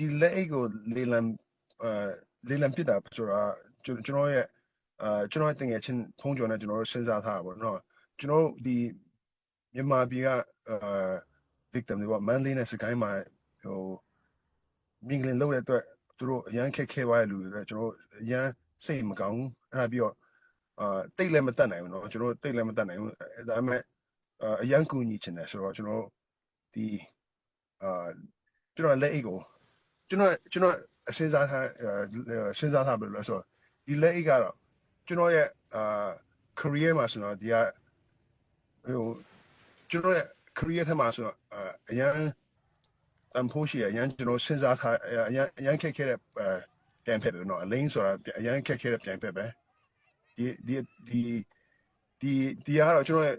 ဒီလက်အိတ်ကိုလေလံအဲလေလံပစ်တာဆိုတာကျွန်ကျွန်တော်ရဲ့အာကျွန်တော်ရဲ့တငယ်ချင်းဖုံးကျော်နဲ့ကျွန်တော်တို့စဉ်းစားထားတာပေါ့နော်ကျွန်တော်တို့ဒီမြန်မာပြည်ကအာ victim တွေပေါ့မန်လေးနဲ့စကိုင်းမှာဟိုမင်္ဂလင်လုပ်တဲ့အတွက်သူတို့အရန်ခက်ခဲသွားတဲ့လူတွေကျွန်တော်တို့အရန်စိတ်မကောင်းဘူးအဲ့ဒါပြီးတော့အာတိတ်လည်းမတတ်နိုင်ဘူးเนาะကျွန်တော်တို့တိတ်လည်းမတတ်နိုင်ဘူးဒါပေမဲ့အာအရန်ကူညီချင်တယ်ဆိုတော့ကျွန်တော်ဒီအာကျွန်တော်လက်အိတ်ကို ကျွန်တော်ကျွန်တော်အစဉ်းစားထားစဉ်းစားထားဘယ်လိုလဲဆိုတော့ဒီလက်အိတ်ကတော့ကျွန်တော်ရဲ့အာ career မှာဆိုတော့ဒီကဟိုကျွန်တော်ရဲ့ career ထဲမှာဆိုတော့အရန်အမ်ဖိုးရှိအရန်ကျွန်တော်စဉ်းစားထားအရန်အရန်ခက်ခဲတဲ့ပြန်ဖက်ပဲเนาะအလိန်ဆိုတာအရန်ခက်ခဲတဲ့ပြန်ဖက်ပဲဒီဒီဒီဒီဒီကတော့ကျွန်တော်ရဲ့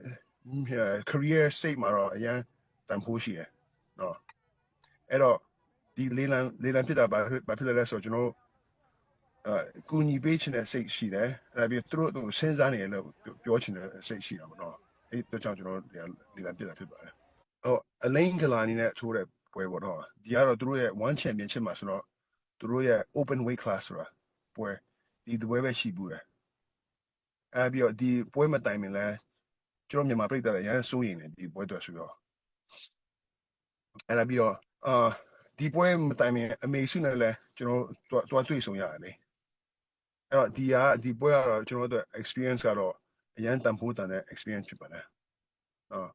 career state မှာတော့အရန်တန်ဖိုးရှိတယ်เนาะအဲ့တော့ ဒီလေလံလေလံဖြစ်တာဘာဘာဖြစ်လဲလဲဆိုတော့ကျွန်တော်အဲကူညီပေးချင်တဲ့စိတ်ရှိတယ်အဲ့ဒါပြီးသူတို့သူစဉ်းစားနေတယ်လို့ပြောချင်တဲ့စိတ်ရှိတာပေါ့နော်အဲ့ဒါကြောင့်ကျွန်တော်လေလံပြတာဖြစ်ပါတယ်ဟိုအလိန်ကလာနေနဲ့ထိုးတဲ့ပွဲပေါ့နော်ဒီကတော့သူတို့ရဲ့ one championship မှာဆိုတော့သူတို့ရဲ့ open weight class ဆိုတာပွဲဒီပွဲပဲရှိဘူးတယ်အဲ့ပြီးတော့ဒီပွဲမတိုင်မင်လဲကျွန်တော်မြန်မာပြည်သားလည်းရမ်းစိုးရိမ်နေဒီပွဲတွေဆိုတော့အဲ့ဒါပြီးတော့အာ ဒီပွဲမတိုင်မင်အမေစုနဲ့လည်းကျွန်တော်တွားတွေ့ဆုံရတယ်လေအဲ့တော့ဒီကဒီပွဲကတော့ကျွန်တော်တို့ experience ကတော့အရန်တန်ဖိုးတန်တဲ့ experience ဖြစ်ပါတယ်နော်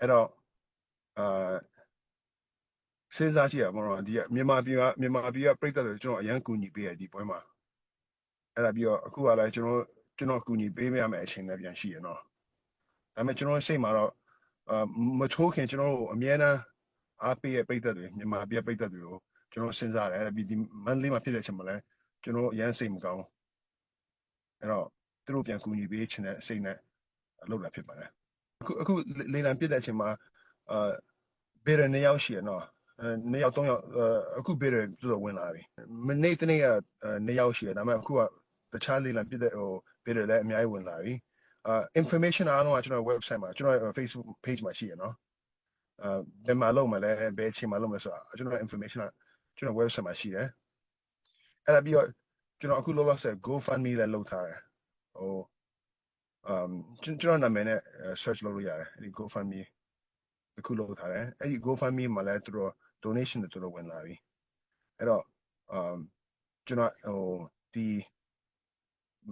အဲ့တော့အာစဉ်းစားကြည့်ရမလို့ဒီကမြန်မာပြည်ကမြန်မာပြည်ကပြည်သက်တွေကျွန်တော်အရန်ကူညီပေးရဒီပွဲမှာအဲ့ဒါပြီးတော့အခုကလည်းကျွန်တော်ကျွန်တော်ကူညီပေးရမယ့်အချိန်လည်းပြန်ရှိရနော်ဒါပေမဲ့ကျွန်တော်စိတ်မှာတော့အာမထိုးခင်ကျွန်တော်တို့အများအား အားပေးတဲ့ပြည်သက်တွေမြန်မာပြည်ပြည်သက်တွေကိုကျွန်တော်စဉ်းစားတယ်အဲ့ဒါပြီးဒီမန်လေးမှာဖြစ်တဲ့အချိန်မှာလည်းကျွန်တော်အရန်စိတ်မကောင်းအဲ့တော့သူတို့ပြန်ကူညီပေးချင်တဲ့စိတ်နဲ့လုပ်လာဖြစ်ပါတယ်အခုအခုလေလံပြစ်တဲ့အချိန်မှာအာဘေရနှစ်ယောက်ရှိရနော်အဲနှစ်ယောက်သုံးယောက်အခုဘေရသူတို့ဝင်လာပြီမနေ့တနေ့ကနှစ်ယောက်ရှိရဒါပေမဲ့အခုကတခြားလေလံပြစ်တဲ့ဟိုဘေရလည်းအများကြီးဝင်လာပြီအာ information အားလုံးကကျွန်တော် website မှာကျွန်တော် Facebook page မှာရှိရနော် အာဘယ်မှာလုပ်မလဲဘယ်အချိန်မှာလုပ်မလဲဆိုတာကျွန်တော် information ကကျွန်တော် website မှာရှိတယ်အဲ့ဒါပြီးတော့ကျွန်တော်အခုလောလောဆယ် GoFundMe လည်းလုပ်ထားတယ်ဟို um ကျွန်တော်နာမည်နဲ့ search လုပ်လို့ရတယ်အဲ့ဒီ GoFundMe တခုလုပ်ထားတယ်အဲ့ဒီ GoFundMe မှာလည်းသူတို့ donation တွေသူတို့ဝင်လာပြီအဲ့တော့ um ကျွန်တော်ဟိုဒီ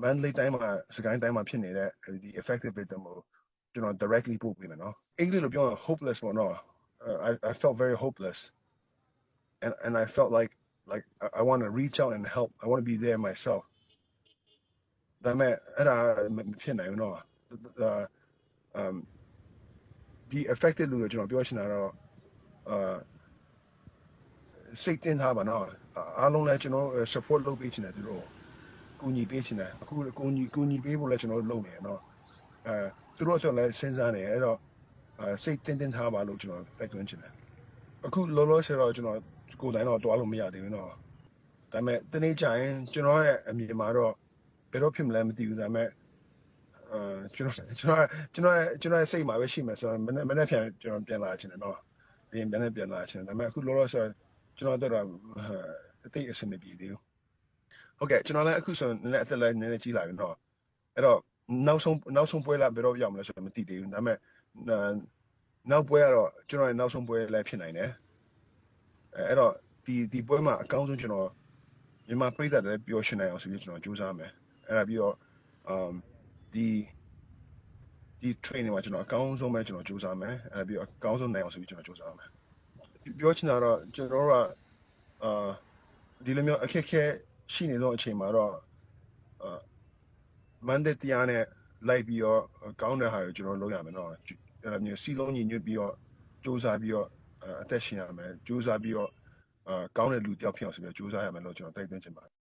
monthly time မှာစကိုင်းတိုင်းမှာဖြစ်နေတဲ့ဒီ effective victim ကိုကျွ န်တော် directly ပို့ပေးမယ်နော်အင်္ဂလိပ်လိုပြောရင် hopeless ပေါ့နော် I I felt very hopeless and and I felt like like I want to reach out and help I want to be there myself ဒါပေမဲ့အဲ့ဒါမဖြစ်နိုင်ဘူးနော် um ဒီ affected လူတွေကျွန်တော်ပြောချင်တာတော့အာစိတ်တင်ထားပါနော်အားလုံးလည်းကျွန်တော် support လုပ်ပေးချင်တယ်သူတို့ကူညီပေးချင်တယ်အခုကူညီကူညီပေးဖို့လည်းကျွန်တော်လုပ်နေရနော်အဲ သူတို့ဆိုလည်းစဉ်းစားနေအဲ့တော့အဲစိတ်တင်တင်ထားပါလို့ကျွန်တော်တိုက်တွန်းချင်တယ်အခုလောလောဆယ်တော့ကျွန်တော်ကိုယ်တိုင်တော့တွားလို့မရသေးဘူးနော်ဒါပေမဲ့တနေ့ကျရင်ကျွန်တော်ရဲ့အမြင်မှာတော့ဘယ်တော့ဖြစ်မလဲမသိဘူးဒါပေမဲ့အာကျွန်တော်ကျွန်တော်ကျွန်တော်ကျွန်တော်စိတ်မှာပဲရှိမယ်ဆိုတော့မနေ့မနေ့ပြန်ကျွန်တော်ပြန်လာချင်တယ်နော်ပြန်ပြန်ပြန်လာချင်တယ်ဒါပေမဲ့အခုလောလောဆယ်ကျွန်တော်တော့အသိအစမပြေသေးဘူးဟုတ်ကဲ့ကျွန်တော်လည်းအခုဆိုနည်းနည်းအသက်လည်းနည်းနည်းကြီးလာပြီနော်အဲ့တော့ နောက်ဆုံးနောက်ဆုံးပွဲလာဘယ်တော့ရောက်မလဲဆိုတော့မသိသေးဘူးဒါပေမဲ့နောက်ပွဲကတော့ကျွန်တော်ရဲ့နောက်ဆုံးပွဲလည်းဖြစ်နိုင်တယ်အဲ့တော့ဒီဒီပွဲမှာအကောင်းဆုံးကျွန်တော်မြန်မာပြည်သက်လည်းပျော်ရွှင်နိုင်အောင်ဆိုပြီးကျွန်တော်ကြိုးစားမယ်အဲ့ဒါပြီးတော့ um ဒီဒီ training မှာကျွန်တော်အကောင်းဆုံးပဲကျွန်တော်ကြိုးစားမယ်အဲ့ဒါပြီးတော့အကောင်းဆုံးနိုင်အောင်ဆိုပြီးကျွန်တော်ကြိုးစားမယ်ပြောချင်တာတော့ကျွန်တော်တို့ကအာဒီလိုမျိုးအခက်အခဲရှိနေတော့အချိန်မှာတော့အာ မန်ဒက်တရားနဲ့လိုက်ပြီးတော့ကောင်းတဲ့ဟာကိုကျွန်တော်လုပ်ရမယ်နော်အဲ့လိုမျိုးစီလုံးညီညွတ်ပြီးတော့စူးစမ်းပြီးတော့အသက်ရှင်ရမယ်စူးစမ်းပြီးတော့အာကောင်းတဲ့လူတယောက်ဖြစ်အောင်ဆိုပြီးစူးစမ်းရမယ်လို့ကျွန်တော်တိုက်တွန်းချင်ပါတယ်